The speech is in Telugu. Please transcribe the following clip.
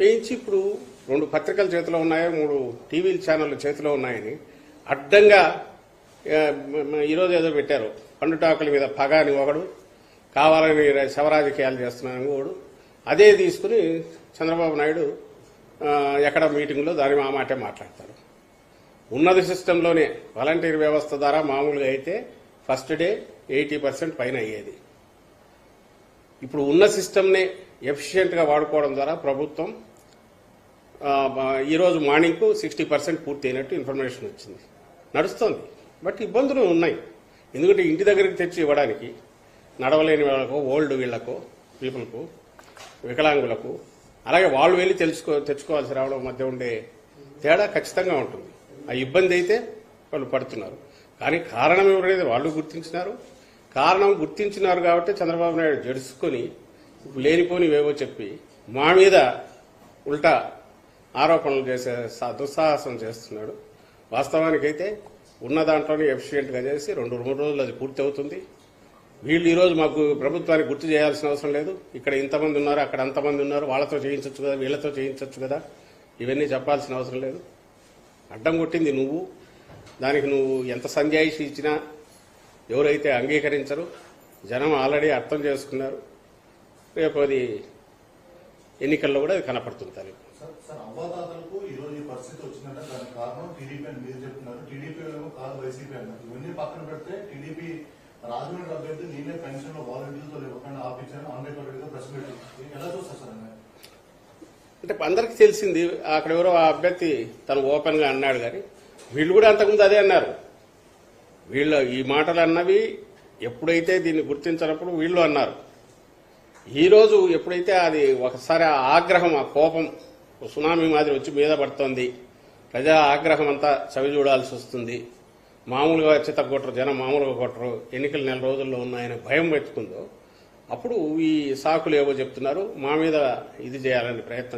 వేయించి ఇప్పుడు రెండు పత్రికల చేతిలో ఉన్నాయి మూడు టీవీ ఛానళ్ళ చేతిలో ఉన్నాయని అడ్డంగా ఈరోజు ఏదో పెట్టారు. పండుటాకుల మీద పగ అని ఒకడు కావాలని శవరాజకీయాలు చేస్తున్నాను ఒకడు. అదే తీసుకుని చంద్రబాబు నాయుడు ఎక్కడ మీటింగ్లో దాని మా మాటే మాట్లాడతారు. ఉన్నది సిస్టంలోనే వాలంటీర్ వ్యవస్థ ద్వారా మామూలుగా అయితే ఫస్ట్ డే ఎయిటీ పర్సెంట్ పైన అయ్యేది. ఇప్పుడు ఉన్న సిస్టమ్నే ఎఫిషియెంట్గా వాడుకోవడం ద్వారా ప్రభుత్వం ఈరోజు మార్నింగ్కు సిక్స్టీ పర్సెంట్ పూర్తి అయినట్టు ఇన్ఫర్మేషన్ వచ్చింది. నడుస్తోంది. బట్ ఇబ్బందులు ఉన్నాయి. ఎందుకంటే ఇంటి దగ్గరికి తెచ్చి ఇవ్వడానికి నడవలేని వాళ్ళకు ఓల్డ్ వీళ్ళకు పీపుల్కు వికలాంగులకు అలాగే వాళ్ళు వెళ్ళి తెలుసుకో తెచ్చుకోవాల్సి రావడం మధ్య ఉండే తేడా ఖచ్చితంగా ఉంటుంది. ఆ ఇబ్బంది అయితే వాళ్ళు పడుతున్నారు. కానీ కారణం ఎవరైతే వాళ్ళు గుర్తించినారు కారణం గుర్తించినారు కాబట్టి చంద్రబాబు నాయుడు జడుచుకొని లేనిపోనివేవో చెప్పి మా మీద ఉల్టా ఆరోపణలు చేసే దుస్సాహసం చేస్తున్నాడు. వాస్తవానికైతే ఉన్న దాంట్లోనే ఎఫిషియెంట్గా చేసి రెండు మూడు రోజులు అది పూర్తి అవుతుంది వీళ్ళు ఈరోజు మాకు ప్రభుత్వానికి గుర్తు చేయాల్సిన అవసరం లేదు. ఇక్కడ ఇంతమంది ఉన్నారు అక్కడ అంతమంది ఉన్నారు. వాళ్ళతో చేయించవచ్చు కదా వీళ్ళతో చేయించవచ్చు కదా. ఇవన్నీ చెప్పాల్సిన అవసరం లేదు. అడ్డం కొట్టింది నువ్వు. దానికి నువ్వు ఎంత సంజాయిషి ఇచ్చినా ఎవరైతే అంగీకరించరు జనం ఆల్రెడీ అర్థం చేసుకున్నారు. రేపు అది ఎన్నికల్లో కూడా అది కనపడుతుంది తల్లి. రాజమండ్రి అభ్యర్థి నేనే పెన్షన్లో వాలంటీర్లతో ఇవ్వకుండా ఆపించాను ప్రెస్ ఎలా చూస్తారు సార్ అంటే అందరికీ తెలిసింది అక్కడ ఎవరో ఆ అభ్యర్థి తను ఓపెన్గా అన్నాడు కానీ వీళ్ళు కూడా అంతకుముందు అదే అన్నారు. వీళ్ళ ఈ మాటలు అన్నవి ఎప్పుడైతే దీన్ని గుర్తించినప్పుడు వీళ్ళు అన్నారు. ఈ రోజు ఎప్పుడైతే అది ఒకసారి ఆ ఆగ్రహం ఆ కోపం సునామీ మాదిరి వచ్చి మీద పడుతోంది. ప్రజా ఆగ్రహం అంతా చవి చూడాల్సి వస్తుంది. మామూలుగా చిత్త కొట్టరు జనం మామూలుగా కొట్టరు. ఎన్నికలు నెల రోజుల్లో ఉన్నాయని భయం పెట్టుకుందో అప్పుడు ఈ సాకులు ఏవో చెప్తున్నారు. మా మీద ఇది చేయాలని ప్రయత్నం